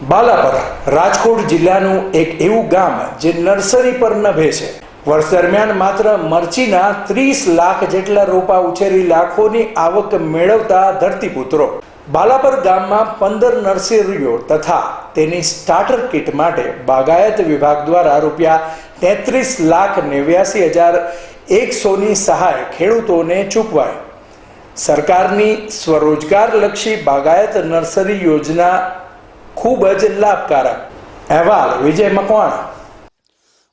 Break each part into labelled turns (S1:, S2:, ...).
S1: બાલાપર, રાજકોટ જિલ્લાનું એક એવું ગામ જે નર્સરી પર નભે છે. વર્ષ દરમિયાન માત્ર મરચીના ત્રીસ લાખ જેટલા રોપા ઉછેરી લાખોની આવક મેળવતા ધરતીપુત્રો. બાલાપર ગામમાં પંદર નર્સરીઓ તથા તેની સ્ટાર્ટર કિટ માટે બાગાયત વિભાગ દ્વારા રૂપિયા તેત્રીસ લાખ નેવ્યાસી હજાર એકસોની સહાય ખેડૂતોને ચૂકવાય સરકારની સ્વરોજગારલક્ષી બાગાયત નર્સરી યોજના ખૂબ જ લાભકારક. અહેવાલ વિજય મકવાણા.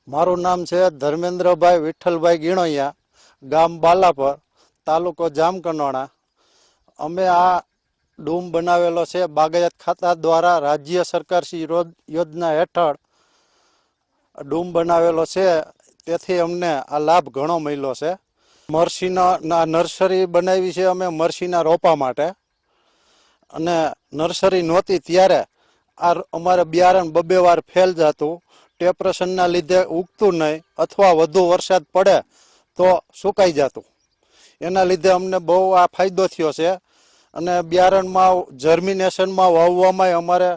S2: મારું નામ છે ધર્મેન્દ્રભાઈ વિઠ્ઠલભાઈ ગીણોયા, ગામ બાલાપર, તાલુકો જામકંડોણા. અમે આ ડૂમ બનાવેલો છે બાગાયત ખાતા દ્વારા રાજ્ય સરકારશ્રી રોજ- યોજના હેઠળ ડૂમ બનાવેલો છે. તેથી અમને આ લાભ ઘણો મળ્યો છે. મરસીના નર્સરી બનાવી છે અમે મરસીના રોપા માટે. અને નર્સરી નહોતી ત્યારે આ અમારે બિયારણ બબે વાર ફેલ જતું ટેપરેશનના લીધે ઉગતું નહીં અથવા વધુ વરસાદ પડે તો સુકાઈ જતું. એના લીધે અમને બહુ આ ફાયદો થયો છે અને બિયારણમાં જર્મિનેશનમાં વાવવામાં અમારે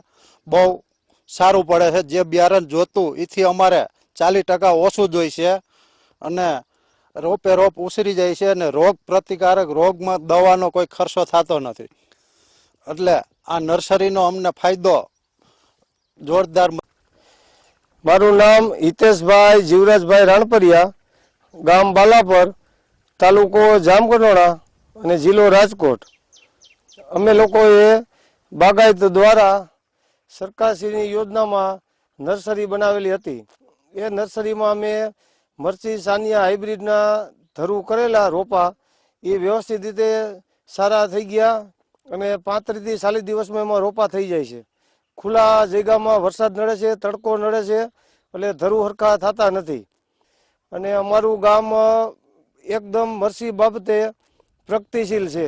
S2: બહુ સારું પડે છે. જે બિયારણ જોતું એથી અમારે ચાલીસ ટકા ઓછું જોઈ છે અને રોપે રોપ ઉસરી જાય છે અને રોગ પ્રતિકારક રોગમાં દવાનો કોઈ ખર્ચો થતો નથી. એટલે આ નર્સરીનો અમને ફાયદો જોરદાર
S3: મારું નામ હિતેશભાઈ જીવરાજભાઈ રાણપરિયા, ગામ બાલાપર, તાલુકો જામકંડોળા અને જિલ્લો રાજકોટ. અમે લોકોએ બાગાયત દ્વારા સરકારશ્રીની યોજનામાં નર્સરી બનાવેલી હતી. એ નર્સરીમાં અમે મરચી, સાનિયા, હાઇબ્રિડના ધરું કરેલા રોપા એ વ્યવસ્થિત રીતે સારા થઈ ગયા અને પાંત્રીસથી ચાલીસ દિવસમાં એમાં રોપા થઈ જાય છે. ખુલ્લા જગ્યામાં વરસાદ નડે છે, તડકો નડે છે, એટલે ધરું હરખા થતા નથી. અને અમારું ગામ એકદમ મરસી બાબતે પ્રગતિશીલ છે.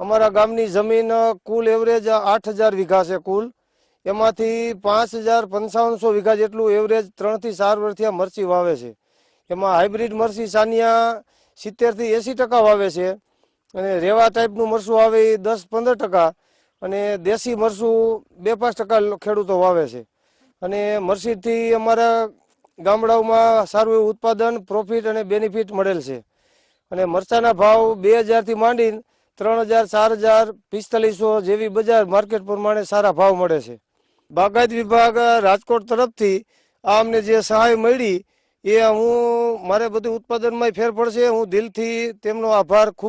S3: અમારા ગામની જમીન કુલ એવરેજ આઠ હજાર વીઘા છે કુલ. એમાંથી પાંચ હજાર પંચાવનસો વીઘા જેટલું એવરેજ ત્રણથી ચાર વર્ષથી આ મરચી વાવે છે. એમાં હાઇબ્રિડ મરચી સાનિયા સિત્તેરથી એંસી ટકા વાવે છે. અને રેવા ટાઈપનું મરચું આવે એ દસ પંદર ટકા. અને દેશી મરસું બે પાંચ ટકા ખેડૂતો વાવે છે. અને મરસીથી અમારા ગામડાઓમાં સારું એવું ઉત્પાદન પ્રોફિટ અને બેનિફિટ મળેલ છે. અને મરચાના ભાવ બે હજારથી માંડીને ત્રણ હજાર, ચાર હજાર, પિસ્તાલીસો જેવી બજાર માર્કેટ પ્રમાણે સારા ભાવ મળે છે. બાગાયત વિભાગ રાજકોટ તરફથી આ અમને જે સહાય મળી એ હું મારે બધું ઉત્પાદનમાં ફેર પડશે. હું દિલથી તેમનો આભાર ખૂબ